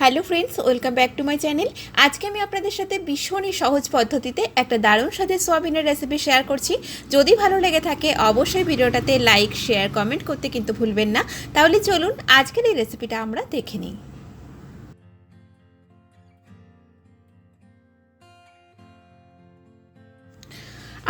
Hello friends welcome back to my channel আজকে আমি আপনাদের সাথে ভীষণই সহজ পদ্ধতিতে একটা দারুণ স্বাদের সোয়াবিনের রেসিপি শেয়ার করছি। যদি ভালো লেগে থাকে, অবশ্যই ভিডিওটাতে লাইক শেয়ার কমেন্ট করতে কিন্তু ভুলবেন না। তাহলে চলুন, আজকের এই রেসিপিটা আমরা দেখে নিই।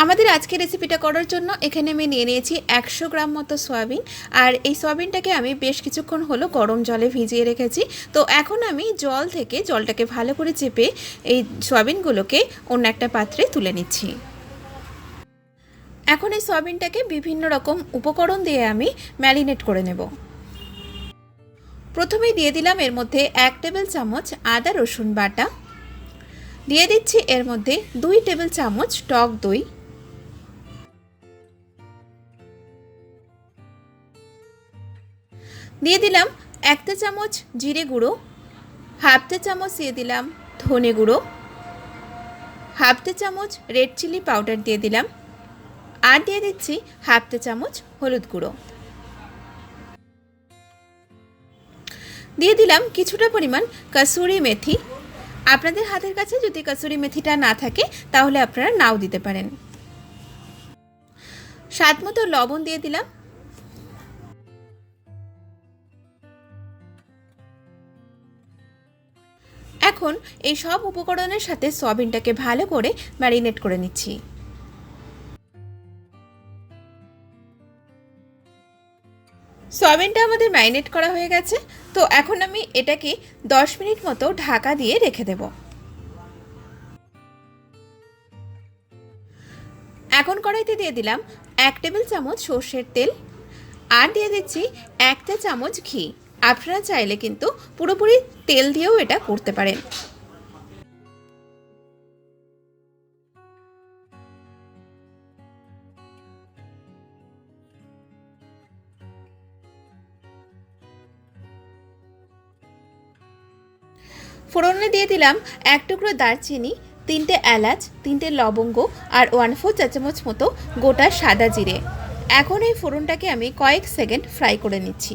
আমাদের আজকের রেসিপিটা করার জন্য এখানে আমি নিয়ে নিয়েছি একশো গ্রাম মতো সয়াবিন। আর এই সয়াবিনটাকে আমি বেশ কিছুক্ষণ হলো গরম জলে ভিজিয়ে রেখেছি। তো এখন আমি জল থেকে জলটাকে ভালো করে চেপে এই সয়াবিনগুলোকে অন্য একটা পাত্রে তুলে নিচ্ছি। এখন এই সয়াবিনটাকে বিভিন্ন রকম উপকরণ দিয়ে আমি ম্যারিনেট করে নেব। প্রথমেই দিয়ে দিলাম এর মধ্যে এক টেবিল চামচ আদা রসুন বাটা। দিয়ে দিচ্ছি এর মধ্যে দুই টেবিল চামচ টক দই। দিয়ে দিলাম একটা চামচ জিরে গুঁড়ো, হাফ চামচ দিয়ে দিলাম ধনে গুঁড়ো, হাফ চামচ রেড চিলি পাউডার দিয়ে দিলাম, আর দিয়ে দিচ্ছি হাফ চামচ হলুদ গুঁড়ো। দিয়ে দিলাম কিছুটা পরিমাণ কসুরি মেথি। আপনাদের হাতের কাছে যদি কসুরি মেথিটা না থাকে, তাহলে আপনারা নাও দিতে পারেন। স্বাদ মতো লবণ দিয়ে দিলাম। এখন এই সব উপকরণের সাথে সয়াবিনটাকে ভালো করে ম্যারিনেট করে নিচ্ছি। সয়াবিনটা আমাদের ম্যারিনেট করা হয়ে গেছে, তো এখন আমি এটাকে দশ মিনিট মতো ঢাকা দিয়ে রেখে দেব। এখন কড়াইতে দিয়ে দিলাম এক টেবিল চামচ সর্ষের তেল, আর দিয়ে দিচ্ছি একটা চামচ ঘি। আপনারা চাইলে কিন্তু পুরোপুরি তেল দিয়েও এটা করতে পারেন। ফোড়নে দিয়ে দিলাম এক টুকরো দারচিনি, তিনটে এলাচ, তিনটে লবঙ্গ আর ওয়ান ফোর চা চামচ মতো গোটা সাদা জিরে। এখন এই ফোড়নটাকে আমি কয়েক সেকেন্ড ফ্রাই করে নিচ্ছি।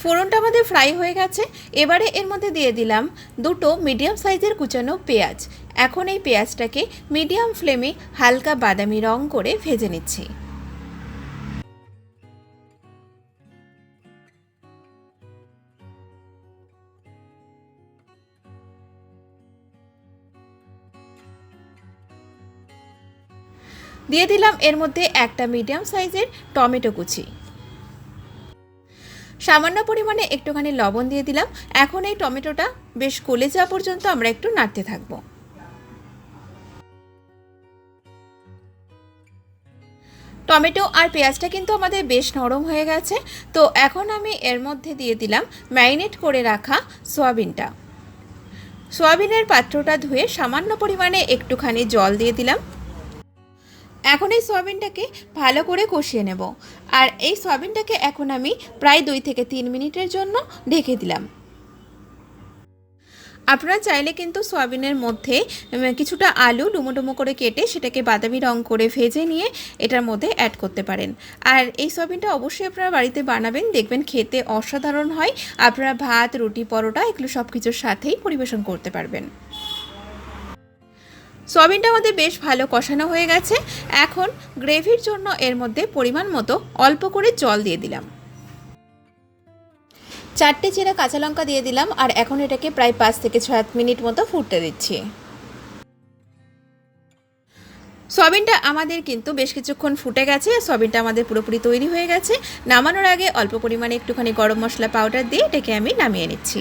ফোড়নটা আমাদের ফ্রাই হয়ে গেছে। এবারে এর মধ্যে দিয়ে দিলাম দুটো মিডিয়াম সাইজের কুচানো পেঁয়াজ। এখন এই পেঁয়াজটাকে মিডিয়াম ফ্লেমে হালকা বাদামি রং করে ভেজে নিচ্ছি। দিয়ে দিলাম এর মধ্যে একটা মিডিয়াম সাইজের টমেটো কুচি। সামান্য পরিমাণে একটুখানি লবণ দিয়ে দিলাম। এখন এই টমেটোটা বেশ গলে যাওয়া পর্যন্ত আমরা একটু নাড়তে থাকব। টমেটো আর পেঁয়াজটা কিন্তু আমাদের বেশ নরম হয়ে গেছে। তো এখন আমি এর মধ্যে দিয়ে দিলাম ম্যারিনেট করে রাখা সয়াবিনটা। সয়াবিনের পাত্রটা ধুয়ে সামান্য পরিমাণে একটুখানি জল দিয়ে দিলাম। এখন এই সয়াবিনটাকে ভালো করে কষিয়ে নেব। আর এই সয়াবিনটাকে এখন আমি প্রায় দুই থেকে তিন মিনিটের জন্য ঢেকে দিলাম। আপনারা চাইলে কিন্তু সয়াবিনের মধ্যে কিছুটা আলু ডুমো করে কেটে সেটাকে বাদামি রং করে ভেজে নিয়ে এটার মধ্যে অ্যাড করতে পারেন। আর এই সয়াবিনটা অবশ্যই আপনারা বাড়িতে বানাবেন, দেখবেন খেতে অসাধারণ হয়। আপনারা ভাত, রুটি, পরোটা, এগুলো সব কিছুর সাথেই পরিবেশন করতে পারবেন। সয়াবিনটা আমাদের বেশ ভালো কষানো হয়ে গেছে। এখন গ্রেভির জন্য এর মধ্যে পরিমাণ মতো অল্প করে জল দিয়ে দিলাম। চারটে চেরা কাঁচা লঙ্কা দিয়ে দিলাম আর এখন এটাকে প্রায় পাঁচ থেকে ছয় মিনিট মতো ফুটতে দিচ্ছি। সয়াবিনটা আমাদের কিন্তু বেশ কিছুক্ষণ ফুটে গেছে সয়াবিনটা আমাদের পুরোপুরি তৈরি হয়ে গেছে। নামানোর আগে অল্প পরিমাণে একটুখানি গরম মশলা পাউডার দিয়ে এটাকে আমি নামিয়ে নিচ্ছি।